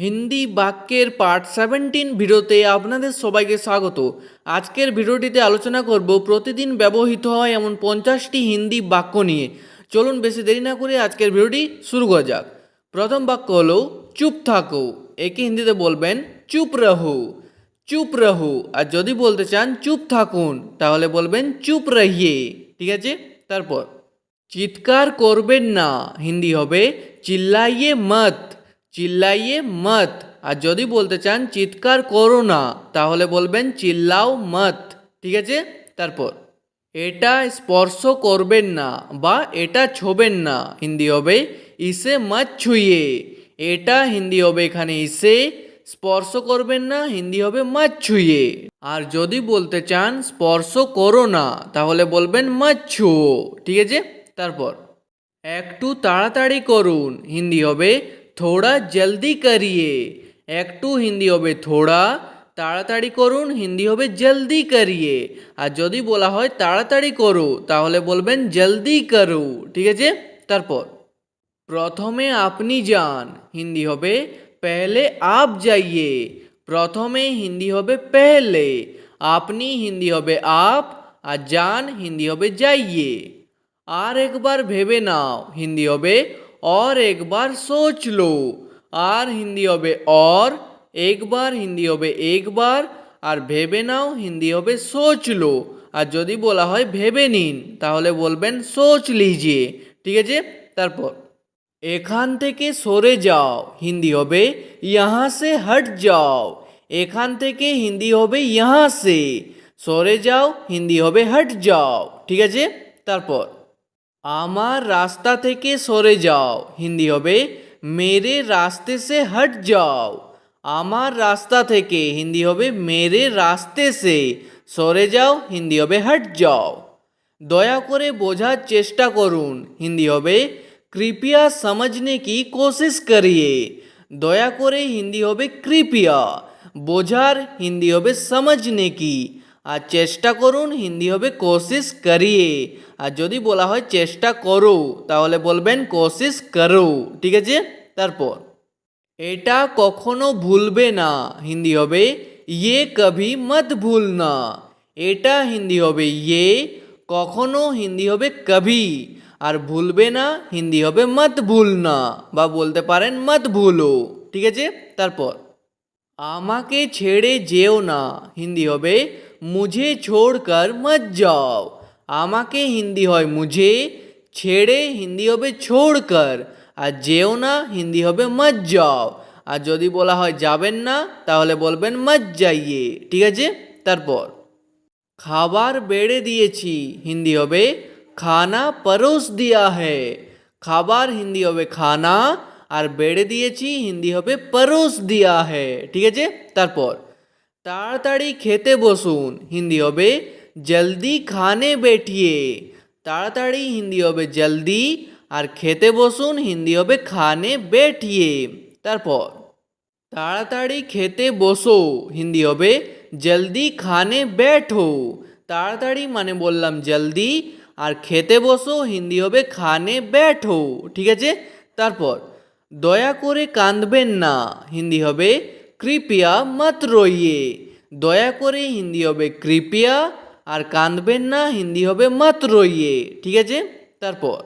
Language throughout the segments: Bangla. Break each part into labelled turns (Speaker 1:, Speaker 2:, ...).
Speaker 1: হিন্দি বাক্যের পার্ট সেভেন্টিন ভিডিওতে আপনাদের সবাইকে স্বাগত। আজকের ভিডিওটিতে আলোচনা করব প্রতিদিন ব্যবহৃত হয় এমন পঞ্চাশটি হিন্দি বাক্য নিয়ে। চলুন বেশি দেরি না করে আজকের ভিডিওটি শুরু করা যাক। প্রথম বাক্য হলো, চুপ থাকো। একে হিন্দিতে বলবেন, চুপ রহো। চুপ রহো। আর যদি বলতে চান, চুপ থাকুন, তাহলে বলবেন, চুপ রহিয়ে। ঠিক আছে? তারপর, চিৎকার করবেন না। হিন্দি হবে, চিল্লাইয়ে মত। চিল্লাইয়ে মত। আর যদি বলতে চান, চিৎকার করো না। তাহলে বলবেন, চিল্লাও মত। ঠিক আছে? তারপর, এটা স্পর্শ করবেন না বা এটা ছোবেন না। হিন্দি হবে, ইসে মত ছুঁয়ে এটা হিন্দি হবে এখানে, ইসে স্পর্শ করবেন না। হিন্দি হবে, মত ছুঁয়ে আর যদি বলতে চান, স্পর্শ করো না, তাহলে বলবেন, মত ছুঁয়ো। ঠিক আছে? তারপর, একটু তাড়াতাড়ি করুন। হিন্দি হবে থোড়া জলদি করিয়ে একটু হিন্দি হবে থোড়া তাড়াতাড়ি করুন হিন্দি হবে জলদি করিয়ে আর যদি বলা হয় তাড়াতাড়ি করো, তাহলে বলবেন জলদি করো। ঠিক আছে? তারপর, প্রথমে আপনি যান, হিন্দি হবে পেহলে আপ যাইয়ে। প্রথমে হিন্দি হবে পেহলে আপনি হিন্দি হবে আপ, আর যান হিন্দি হবে যাইয়ে। আর একবার ভেবে নাও, হিন্দি হবে और एक बार सोच लो আর হিন্দি হবে और একবার হিন্দি হবে একবার আর ভেবে নাও হিন্দি হবে সোচ লো আর যদি বলা হয় ভেবে নিন তাহলে বলবেন সোচ লিজিয়ে ঠিক আছে তারপর এখান থেকে সরে যাও হিন্দি হবে ইহা সে হট যাও এখান থেকে হিন্দি হবে ইহা সে সরে যাও হিন্দি হবে হট যাও ঠিক আছে তারপর আমার রাস্তা থেকে সরে যাও। হিন্দি হবে, মেরে রাস্তে সে হট যাও। আমার রাস্তা থেকে, হিন্দি হবে, মেরে রাস্তে সে সরে যাও। হিন্দি হবে, হট যাও। দয়া করে বোঝার চেষ্টা করুন। হিন্দি হবে, কৃপিয়া সমঝনে কি কোশিশ করিয়ে? দয়া করে হিন্দি হবে, কৃপিয়া। বোঝার হিন্দি হবে, সমঝনে কি? আর চেষ্টা করুন হিন্দি হবে কোশিশ করিয়ে। আর যদি বলা হয় চেষ্টা করো, তাহলে বলবেন কোশিশ করো, ঠিক আছে? তারপর, এটা কখনো ভুলবে না, হিন্দি হবে ইয়ে কভি মত ভুল না এটা হিন্দি হবে ইয়ে কখনো হিন্দি হবে কভি। আর ভুলবে না, হিন্দি হবে মত ভুল না বা বলতে পারেন মত ভুলো, ঠিক আছে? তারপর, আমাকে ছেড়ে যেও না, হিন্দি হবে মুঝে ছোড়কর মত যাও। আমাকে হিন্দি হয় মুঝে, ছেড়ে হিন্দি হবে ছোড়কর, আর যেও না হিন্দি হবে মত যাও। আর যদি বলা হয় যাবেন না, তাহলে বলবেন মত যাইয়ে। ঠিক আছে? তারপর, খাবার বেড়ে দিয়েছি, হিন্দি হবে খানা পরোস দিয়া है খাবার হিন্দি হবে খানা, আর বেড়ে দিয়েছি, হিন্দি হবে পরোস দিয়া है ঠিক আছে? তারপর তাড়াতাড়ি খেতে বসুন। হিন্দি হবে জলদি খানে বেঠিয়ে। তাড়াতাড়ি হিন্দি হবে জলদি আর খেতে বসুন। হিন্দি হবে খানে বেঠিয়ে। তারপর, তাড়াতাড়ি খেতে বসো। হিন্দি হবে জলদি খানে বেঠো। তাড়াতাড়ি মানে বললাম জলদি আর খেতে বসো। হিন্দি হবে খানে ব্যাঠো ঠিক আছে? তারপর, দয়া করে কাঁদবেন না। হিন্দি হবে কৃপয়া মত রইয়ে দয়া করে হিন্দি হবে কৃপয়া আর কাঁদবেন না হিন্দি হবে মত রইয়ে ঠিক আছে তারপর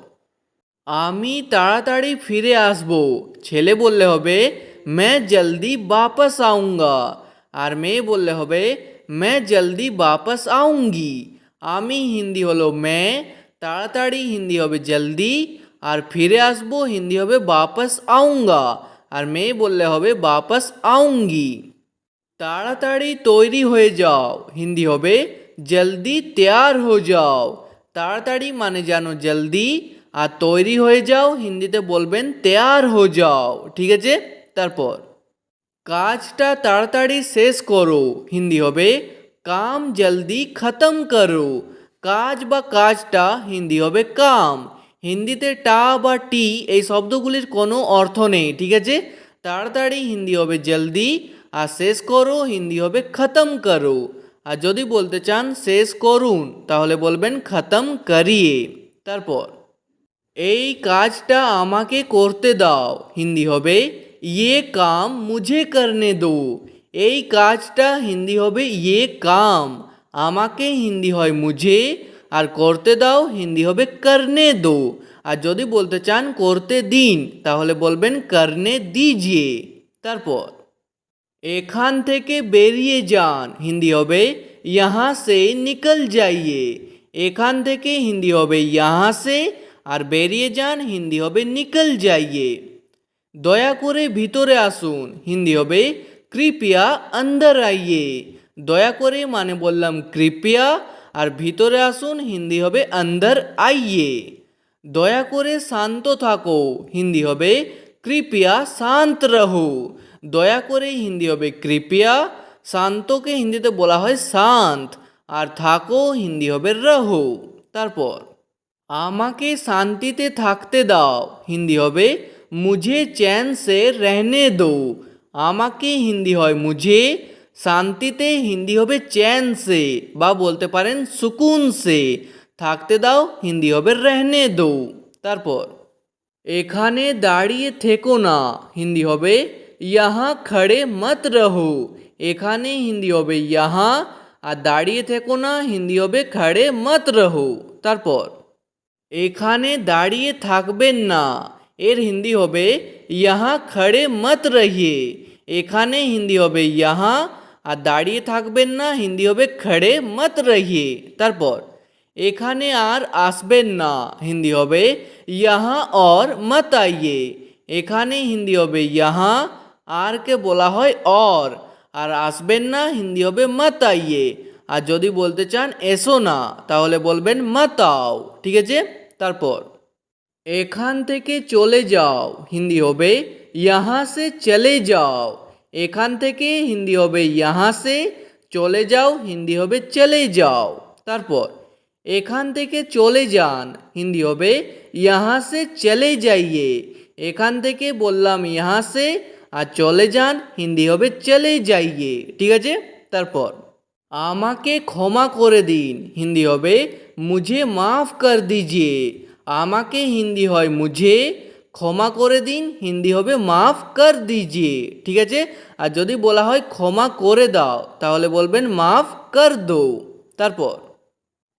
Speaker 1: আমি তাড়াতাড়ি ফিরে আসব ছেলে বললে হবে मैं जल्दी वापस आऊँगा আর মেয়ে বললে হবে मैं जल्दी वापस आऊँगी আমি হিন্দি হলো मैं তাড়াতাড়ি হিন্দি হবে জলদি আর ফিরে আসবো হিন্দি হবে वापस आऊँगा আর মেয়ে বললে হবে, বাপাস আউঙ্গি। তাড়াতাড়ি তৈরি হয়ে যাও। হিন্দি হবে, জলদি তৈয়ার হয়ে যাও। তাড়াতাড়ি মানে জানো, জলদি। আর তৈরি হয়ে যাও, হিন্দিতে বলবেন, তৈয়ার হয়ে যাও। ঠিক আছে? তারপর, কাজটা তাড়াতাড়ি শেষ করো। হিন্দি হবে, কাম জলদি খতম করো। কাজ বা কাজটা হিন্দি হবে, কাম। হিন্দিতে টা বা টি এই শব্দগুলির কোনো অর্থ নেই, ঠিক আছে? তাড়াতাড়ি হিন্দি হবে জলদি, আর শেষ করো, হিন্দি হবে খতম করো। আর যদি বলতে চান শেষ করুন, তাহলে বলবেন খতম করিয়ে। তারপর, এই কাজটা আমাকে করতে দাও। হিন্দি হবে ইয়ে কাম মুঝে করনে দো। এই কাজটা হিন্দি হবে ইয়ে কাম। আমাকে হিন্দি হয়, মুঝে। আর করতে দাও, হিন্দি হবে করনে দো। আর যদি বলতে চান করতে দিন, তাহলে বলবেন করনে দিজিয়ে। তারপর, এখান থেকে বেরিয়ে যান, হিন্দি হবে ইহা সে নিকল যাইয়ে। এখান থেকে হিন্দি হবে ইহা সে, আর বেরিয়ে যান, হিন্দি হবে নিকল যাইয়ে। দয়া করে ভিতরে আসুন, হিন্দি হবে কৃপিয়া আন্দর আইয়ে দয়া করে মানে বললাম কৃপিয়া আর ভিতরে আসুন, হিন্দি হবে অন্দর আইয়ে। দয়া করে শান্ত থাকো, হিন্দি হবে কৃপিয়া শান্ত রহো। দয়া করে হিন্দি হবে কৃপিয়া শান্তকে হিন্দিতে বলা হয় শান্ত। আর থাকো, হিন্দি হবে রহো। তারপর, আমাকে শান্তিতে থাকতে দাও। হিন্দি হবে মুঝে চ্যান সে রহনে দো। আমাকে হিন্দি হয় মুঝে। শান্তিতে হিন্দি হবে চ্যান সে বা বলতে পারেন সুকুন সে থাকতে দাও হিন্দি হবে রহনে দো তারপর এখানে দাঁড়িয়ে থেকো না হিন্দি হবে ইহা খড়ে মত রহো এখানে হিন্দি হবে ইহা আর দাঁড়িয়ে থেকো না হিন্দি হবে খড়ে মত রহো তারপর এখানে দাঁড়িয়ে থাকবেন না এর হিন্দি হবে ইহা খড়ে মত রহিয়ে এখানে হিন্দি হবে ইহা আর দাঁড়িয়ে থাকবেন না, হিন্দি হবে খড়ে মত রহিয়ে। তারপর, এখানে আর আসবেন না, হিন্দি হবে ইয়াহা অর মত আইয়ে। এখানে হিন্দি হবে ইয়াহা আরকে বলা হয় অর। আর আসবেন না, হিন্দি হবে মত আইয়ে। আর যদি বলতে চান এসো না, তাহলে বলবেন মাতাও ঠিক আছে? তারপর, এখান থেকে চলে যাও, হিন্দি হবে ইহা সে চলে যাও। এখান থেকে হিন্দি হবে ইহা সে, চলে যাও, হিন্দি হবে চলে যাও। তারপর, এখান থেকে চলে যান, হিন্দি হবে সে, চলে যাইয়ে। এখান থেকে বললাম ইহা সে, আর চলে যান, হিন্দি হবে চলে যাইয়ে। ঠিক আছে? তারপর, আমাকে ক্ষমা করে দিন, হিন্দি হবে, মুঝে মাফ কর দিজিয়ে। আমাকে হিন্দি হয়, মুঝে ক্ষমা করে দিন, হিন্দি হবে মাফ কর দিজিয়ে, ঠিক আছে? আর যদি বলা হয় ক্ষমা করে দাও, তাহলে বলবেন মাফ কর দো। তারপর,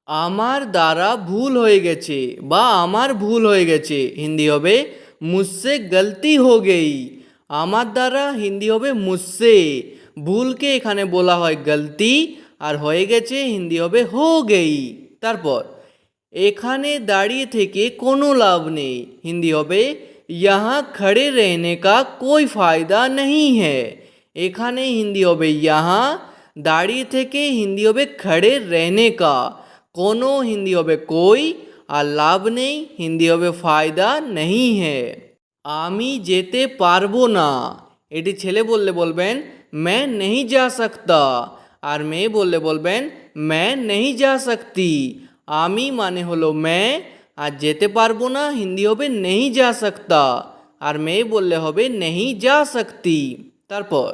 Speaker 1: আমার দ্বারা ভুল হয়ে গেছে বা আমার ভুল হয়ে গেছে, হিন্দি হবে মুসসে গলতি হো গেই। আমার দ্বারা, হিন্দি হবে মুসসে ভুলকে এখানে বলা হয় গলতি, আর হয়ে গেছে, হিন্দি হবে হো গেই। তারপর এখানে দাঁড়িয়ে থেকে কোনো লাভ নেই হিন্দি হবে यहाँ खड़े रहने का कोई फायदा नहीं है এখানে হিন্দি হবে यहाँ দাঁড়িয়ে থেকে হিন্দি হবে খড়ে रहने का কোনো হিন্দি হবে কই আর লাভ নেই হিন্দি হবে ফায়দা নেই है আমি যেতে পারবো না এটি ছেলে বললে বলবেন मैं नहीं जा सकता আর মেয়ে বললে বলবেন मैं नहीं जा सकती আমি মানে হলো মে আর যেতে পারব না, হিন্দি হবে নেহি যা সকতা, আর মেয়ে বললে হবে নেহি যা সকতি। তারপর,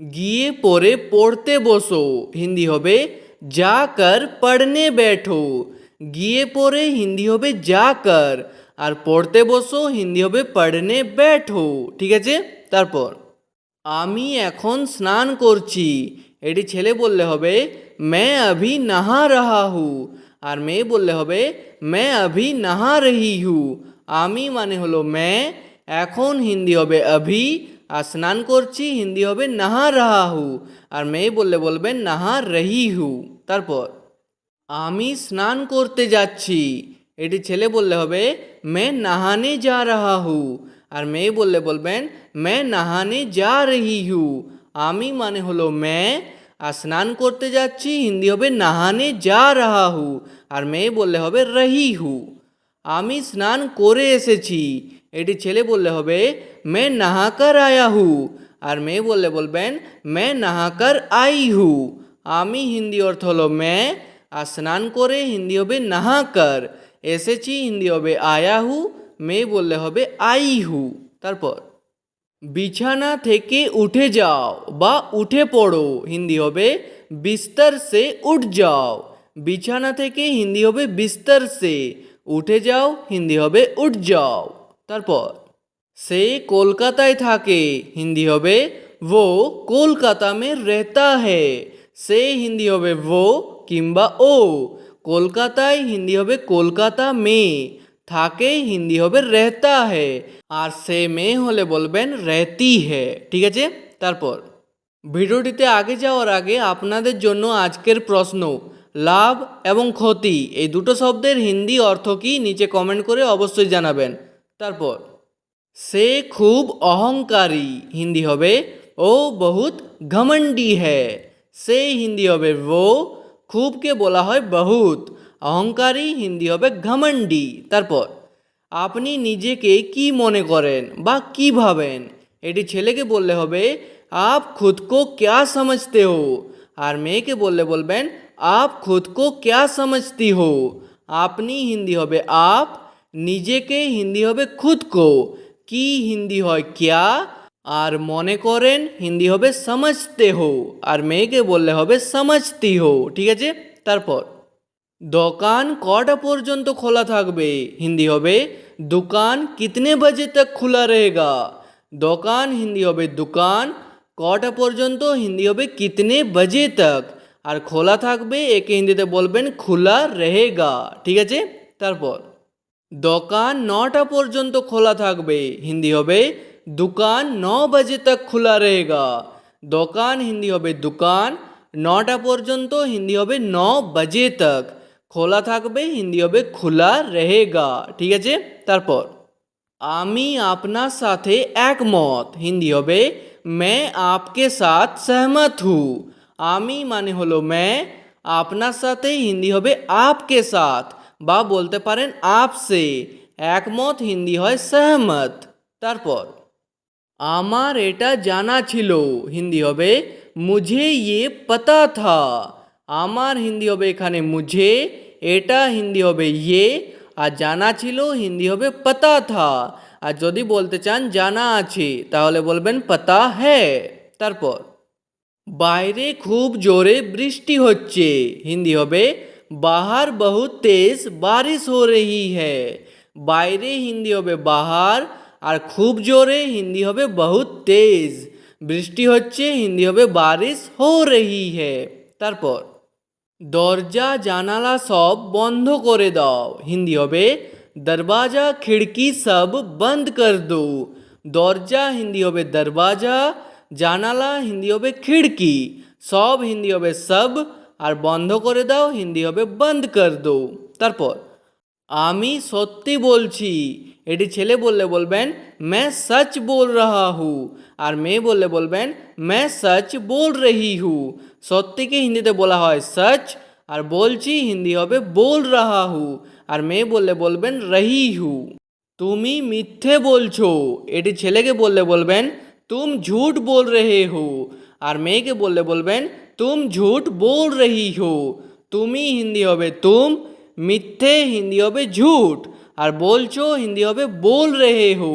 Speaker 1: গিয়ে পরে পড়তে বসো, হিন্দি হবে যা কর পড়নে বেঠো গিয়ে পরে হিন্দি হবে যা কর, আর পড়তে বসো, হিন্দি হবে পড়নে বেঠো ঠিক আছে? তারপর, আমি এখন স্নান করছি, এটি ছেলে বললে হবে মে আভি নাহা রাহা হু আর মেয়ে বললে হবে, মে আভি নাহা রহি হু। আমি মানে হলো মে, এখন হিন্দি হবে আভি আর স্নান করছি হিন্দি হবে নাহা রাহা হু। আর মেয়ে বললে বলবেন নাহা রহি হু। তারপর, আমি স্নান করতে যাচ্ছি। এটি ছেলে বললে হবে, মে নাহানে যা রাহা হু। আর মেয়ে বললে বলবেন, মে নাহানে যা রহি হু। আমি মানে হলো ম্যা আর স্নান করতে যাচ্ছি, হিন্দি হবে নাহানে যা রাহা হু আর মেয়ে বললে হবে রহি হু আমি স্নান করে এসেছি, এটি ছেলে বললে হবে মে নাহাকার আয়া হু আর মেয়ে বললে বলবেন মে নাহাকার আই হু আমি হিন্দি অর্থ হলো মে, আর স্নান করে হিন্দি হবে নাহাকার। এসেছি, হিন্দি হবে আয়া হু মেয়ে বললে হবে আই হু তারপর? বিছানা থেকে উঠে যাও বা উঠে পড়ো। হিন্দি হবে বিস্তর সে উঠ যাও। বিছানা থেকে হিন্দি হবে বিস্তর সে। উঠে যাও, হিন্দি হবে উঠ যাও। তারপর, সে কলকাতায় থাকে। হিন্দি হবে ও কলকাতা মে রেতা হে। সে হিন্দি হবে ও কিংবা ও। কলকাতায় হিন্দি হবে কলকাতা মে। থাকে, হিন্দি হবে রেহতা হে, আর সে মেয়ে হলে বলবেন রেহতি হে, ঠিক আছে? তারপর, ভিডিওটিতে আগে যাওয়ার আগে আপনাদের জন্য আজকের প্রশ্ন, লাভ এবং ক্ষতি, এই দুটো শব্দের হিন্দি অর্থ কি নিচে কমেন্ট করে অবশ্যই জানাবেন। তারপর, সে খুব অহংকারী, হিন্দি হবে, ও বহুত ঘমন্ডি হ্যায় সে হিন্দি হবে ও, খুবকে বলা হয় বহুত অহংকারী হিন্দি হবে ঘমন্ডি তারপর, আপনি নিজেকে কি মনে করেন বা কি ভাবেন? এটি ছেলেকে বললে হবে, আপ খুদ কো ক্যা সমঝতে হো? আর মেয়েকে বললে বলবেন, আপ খুদ কো ক্যা সমঝতি হো? আপনি হিন্দি হবে আপ, নিজেকে হিন্দি হবে খুদ কো। কি হিন্দি হয় ক্যা? আর মনে করেন হিন্দি হবে সমঝতে হো। আর মেয়েকে বললে হবে, সমঝতি হো। ঠিক আছে? তারপর দোকান কটা পর্যন্ত খোলা থাকবে? হিন্দি হবে, দোকান কিতনে বাজে তক খোলা রহেগা? দোকান হিন্দি হবে, দোকান কটা পর্যন্ত? হিন্দি হবে, কিতনে বাজে তক? আর খোলা থাকবে, একে হিন্দিতে বলবেন খোলা রহেগা। ঠিক আছে? তারপর, দোকান নটা পর্যন্ত খোলা থাকবে। হিন্দি হবে, দোকান ন বাজে তক খোলা রহেগা। দোকান হিন্দি হবে, দোকান নটা পর্যন্ত? হিন্দি হবে, ন বাজে তক। खोला थक हिंदी खुला रहेगा। ठीक है तरपर। आमी आपना साथे एकमत। हिंदी मैं आपके साथ सहमत हूँ। आमी मान हलो, मैं आपना साथे हिंदी आपके साथ। बा बोलते परें आपसे। एकमत, हिंदी है सहमत। तरपर। आमार एटा जाना छिलो। हिंदी मुझे ये पता था। আমার হিন্দি হবে এখানে মুঝে, এটা হিন্দি হবে ইয়ে আর জানা ছিল হিন্দি হবে পাতা থা। আর যদি বলতে চান জানা আছে, তাহলে বলবেন পাতা হ্যাঁ। তারপর, বাইরে খুব জোরে বৃষ্টি হচ্ছে, হিন্দি হবে বাহার বহুত তেজ বারিশ হো রহি হ্যায় বাইরে হিন্দি হবে বাহার, আর খুব জোরে হিন্দি হবে বহুত তেজ। বৃষ্টি হচ্ছে, হিন্দি হবে বারিশ হো রহি হ্যায় তারপর দরজা, জানালা সব বন্ধ করে দাও। হিন্দি হবে, দরওয়াজা, খিড়কি সব বন্ধ কর দো। দরজা, হিন্দি হবে, দরওয়াজা, জানালা, হিন্দি হবে, খিড়কি। সব হিন্দি হবে, সব। আর বন্ধ করে দাও, হিন্দি হবে, বন্ধ কর দো। তারপর, আমি সত্যি বলছি। এটি ছেলে বললে বলবেন মে সচ বল রাহা হু আর মেয়ে বললে বলবেন মে সচ বল রহি হু সত্যিকে হিন্দিতে বলা হয় সচ, আর বলছি হিন্দি হবে বোল রাহা হু আর মেয়ে বললে বলবেন রহি হু তুমি মিথ্যে বলছো, এটি ছেলেকে বললে বলবেন, তুম ঝুট বল রেহে হো আর মেয়েকে বললে বলবেন, তুম ঝুট বল রহি হো তুমি হিন্দি হবে তুম, মিথ্যে হিন্দি হবে ঝুট আর বলছো হিন্দি হবে বোল রেহে হো,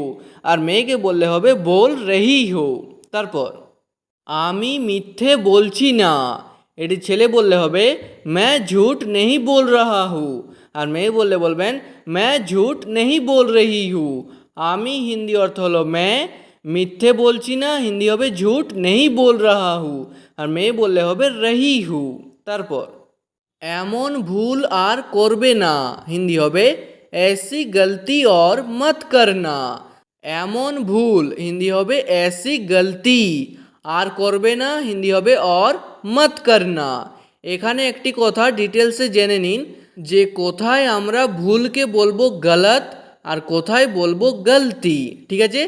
Speaker 1: আর মেয়েকে বললে হবে বোল রহি হো। তারপর আমি মিথ্যে বলছি না এটি ছেলে বললে হবে मैं झूठ नहीं बोल रहा हूँ আর মেয়ে বললে বলবেন मैं झूठ नहीं बोल रही हूँ আমি হিন্দি অর্থ হলো मैं মিথ্যে বলছি না হিন্দি হবে ঝুট নেই बोल रहा हूँ আর মেয়ে বললে হবে रही हूँ তারপর এমন ভুল আর করবে না হিন্দি হবে ऐसी गलती और मत करना এমন ভুল হিন্দি হবে ऐसी गलती আর করবে না, হিন্দি হবে অর মত করনা এখানে একটি কথা ডিটেলসে জেনে নিন, যে কোথায় আমরা ভুলকে বলব গলত আর কোথায় বলব গলতি ঠিক আছে?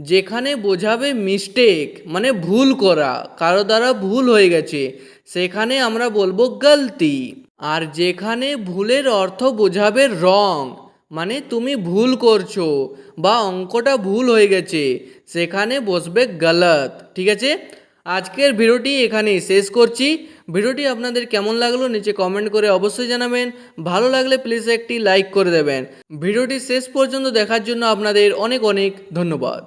Speaker 1: যেখানে বোঝাবে মিস্টেক মানে ভুল করা, কারও দ্বারা ভুল হয়ে গেছে, সেখানে আমরা বলব গলতি আর যেখানে ভুলের অর্থ বোঝাবে রং মানে তুমি ভুল করছ বা অঙ্কটা ভুল হয়ে গেছে, সেখানে বসবে গলত। ঠিক আছে? আজকের ভিডিওটি এখানেই শেষ করছি। ভিডিওটি আপনাদের কেমন লাগল নিচে কমেন্ট করে অবশ্যই জানাবেন। ভালো লাগলে প্লিজ একটি লাইক করে দেবেন। ভিডিওটি শেষ পর্যন্ত দেখার জন্য আপনাদের অনেক অনেক ধন্যবাদ।